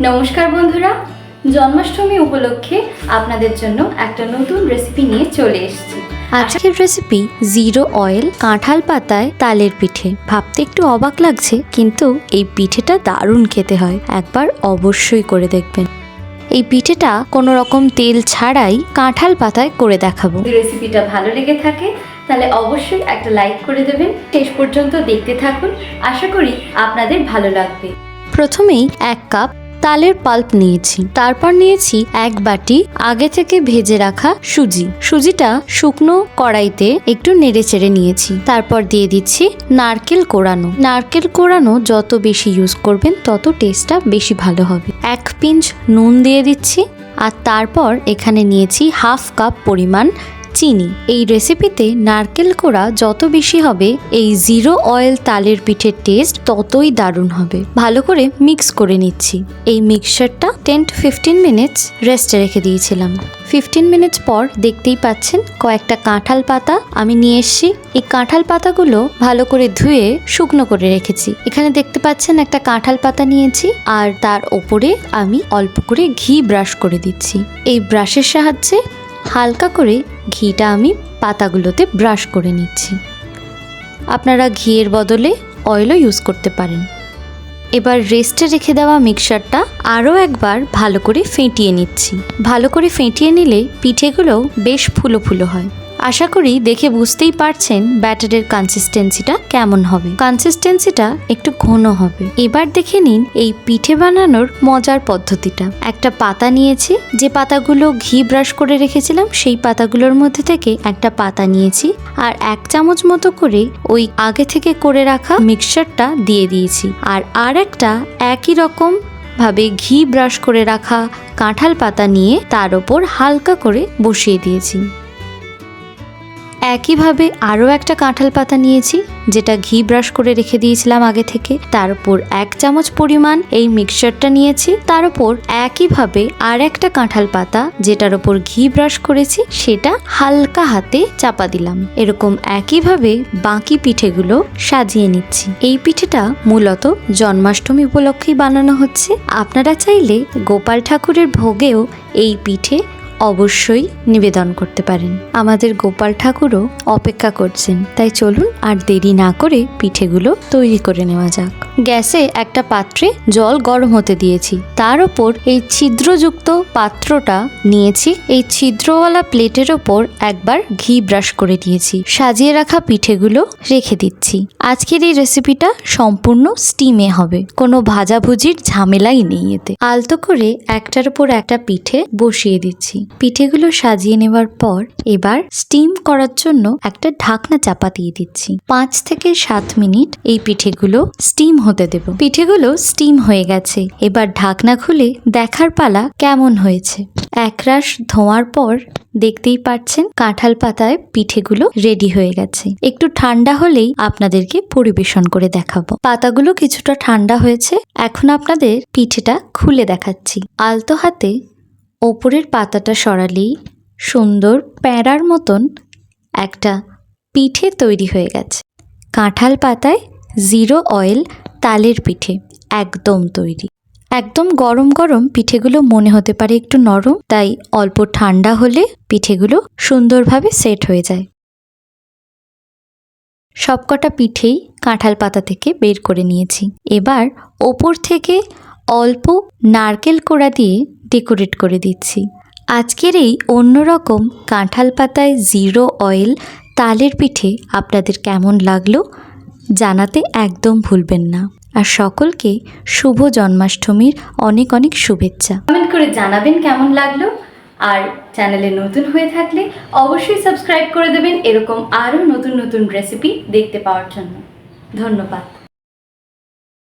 নমস্কার বন্ধুরা জন্মাষ্টমী উপলক্ষে আপনাদের জন্য একটা নতুন রেসিপি নিয়ে চলে এসেছি। আজকের রেসিপি জিরো অয়েল কাঁঠাল পাতায় তালের পিঠে। ভাবতে একটু অবাক লাগছে কিন্তু এই পিঠেটা দারুণ খেতে হয়। একবার অবশ্যই করে দেখবেন। এই পিঠেটা কোনো রকম তেল ছাড়াই কাঁঠাল পাতায় করে দেখাবো। রেসিপিটা ভালো লেগে থাকে তাহলে অবশ্যই একটা লাইক করে দেবেন। শেষ পর্যন্ত দেখতে থাকুন। আশা করি আপনাদের ভালো লাগবে। প্রথমেই এক কাপ তালের পাল্প নিয়েছি। তারপর নিয়েছি এক বাটি আগে থেকে ভেজে রাখা সুজি। সুজিটা শুকনো কড়াইতে একটু নেড়ে চেড়ে নিয়েছি। তারপর দিয়ে দিচ্ছি নারকেল কোড়ানো নারকেল কোড়ানো যত বেশি ইউজ করবেন, তত টেস্টটা বেশি ভালো হবে। এক পিঞ্চ নুন দিয়ে দিচ্ছি। আর তারপর এখানে নিয়েছি হাফ কাপ পরিমাণ চিনি। এই রেসিপিতে নারকেল কোড়া যত বেশি হবে, এই জিরো অয়েল তালের পিঠের টেস্ট ততই দারুণ হবে। ভালো করে মিক্স করে নিচ্ছি। এই মিক্সচারটা টেন টু ফিফটিন মিনিটস রেস্টে রেখে দিয়েছিলাম। ফিফটিন মিনিটস পর দেখতেই পাচ্ছেন কয়েকটা কাঁঠাল পাতা। আমি নিয়ে এসেছি। এই কাঁঠাল পাতাগুলো ভালো করে ধুয়ে শুকনো করে রেখেছি। এখানে দেখতে পাচ্ছেন একটা কাঁঠাল পাতা নিয়েছি আর তার ওপরে আমি অল্প করে ঘি ব্রাশ করে দিচ্ছি। এই ব্রাশের সাহায্যে হালকা করে ঘিটা আমি পাতাগুলোতে ব্রাশ করে নিচ্ছি। আপনারা ঘিয়ের বদলে অয়েলও ইউজ করতে পারেন। এবার রেস্টে রেখে দেওয়া মিক্সারটা আরও একবার ভালো করে ফেটিয়ে নিচ্ছি। ভালো করে ফেঁটিয়ে নিলে পিঠেগুলো বেশ ফুলো ফুলো হয়। আশা করি দেখে বুঝতেই পারছেন ব্যাটারের কনসিস্টেন্সিটা কেমন হবে। কনসিস্টেন্সিটা একটু ঘন হবে। এবার দেখে নিন এই পিঠে বানানোর মজার পদ্ধতিটা। একটা পাতা নিয়েছি, যে পাতাগুলো ঘি ব্রাশ করে রেখেছিলাম, সেই পাতাগুলোর মধ্যে থেকে একটা পাতা নিয়েছি আর এক চামচ মতো করে ওই আগে থেকে করে রাখা মিক্সচারটা দিয়ে দিয়েছি। আর আর একটা একই রকম ভাবে ঘি ব্রাশ করে রাখা কাঁঠাল পাতা নিয়ে তার ওপর হালকা করে বসিয়ে দিয়েছি। একইভাবে আরও একটা কাঁঠাল পাতা নিয়েছি, যেটা ঘি ব্রাশ করে রেখে দিয়েছিলাম আগে থেকে। তার উপর এক চামচ পরিমাণ এই মিক্সচারটা নিয়েছি। তার উপর একইভাবে আর একটা কাঁঠাল পাতা, যেটার ওপর ঘি ব্রাশ করেছি, সেটা হালকা হাতে চাপা দিলাম। এরকম একইভাবে বাকি পিঠেগুলো সাজিয়ে নিচ্ছি। এই পিঠেটা মূলত জন্মাষ্টমী উপলক্ষেই বানানো হচ্ছে। আপনারা চাইলে গোপাল ঠাকুরের ভোগেও এই পিঠে অবশ্যই নিবেদন করতে পারেন। আমাদের গোপাল ঠাকুরও অপেক্ষা করছেন। তাই চলুন আর দেরি না করে পিঠেগুলো তৈরি করে নেওয়া যাক। গ্যাসে একটা পাত্রে জল গরম হতে দিয়েছি। তার ওপর এই ছিদ্রযুক্ত পাত্রটা নিয়েছি। এই ছিদ্রওয়ালা প্লেটের ওপর একবার ঘি ব্রাশ করে দিয়েছি। সাজিয়ে রাখা পিঠেগুলো রেখে দিচ্ছি। আজকের এই রেসিপিটা সম্পূর্ণ স্টিমে হবে। কোনো ভাজাভুজির ঝামেলাই নেই এতে। আলতো করে একটার উপর একটা পিঠে বসিয়ে দিচ্ছি। পিঠেগুলো সাজিয়ে নেওয়ার পর এবার স্টিম করার জন্য একটা ঢাকনা চাপা দিয়ে দিচ্ছি। পাঁচ থেকে সাত মিনিট এই পিঠেগুলো স্টিম হতে দেব। পিঠেগুলো স্টিম হয়ে গেছে। এবার ঢাকনা খুলে দেখার পালা কেমন হয়েছে। একরাশ ধোঁয়ার পর দেখতেই পাচ্ছেন কাঁঠাল পাতায় পিঠেগুলো রেডি হয়ে গেছে। একটু ঠান্ডা হলেই আপনাদেরকে পরিবেশন করে দেখাবো। পাতাগুলো কিছুটা ঠান্ডা হয়েছে। এখন আপনাদের পিঠেটা খুলে দেখাচ্ছি। আলতো হাতে ওপরের পাতাটা সরালেই সুন্দর প্যাঁড়ার মতন একটা পিঠে তৈরি হয়ে গেছে। কাঁঠাল পাতায় জিরো অয়েল তালের পিঠে, একদম তৈরি। একদম গরম গরম পিঠেগুলো মনে হতে পারে একটু নরম, তাই অল্প ঠান্ডা হলে পিঠেগুলো সুন্দরভাবে সেট হয়ে যায়। সবকটা পিঠেই কাঁঠাল পাতা থেকে বের করে নিয়েছি। এবার ওপর থেকে অল্প নারকেল কোড়া দিয়ে ডেকোরেট করে দিচ্ছি। আজকের এই অন্যরকম কাঁঠাল পাতায় জিরো অয়েল তালের পিঠে আপনাদের কেমন লাগল জানাতে একদম ভুলবেন না। আর সকলকে শুভ জন্মাষ্টমীর অনেক অনেক শুভেচ্ছা। কমেন্ট করে জানাবেন কেমন লাগল। আর চ্যানেলে নতুন হয়ে থাকলে অবশ্যই সাবস্ক্রাইব করে দেবেন। এরকম আরও নতুন নতুন রেসিপি দেখতে পাওয়ার জন্য। ধন্যবাদ।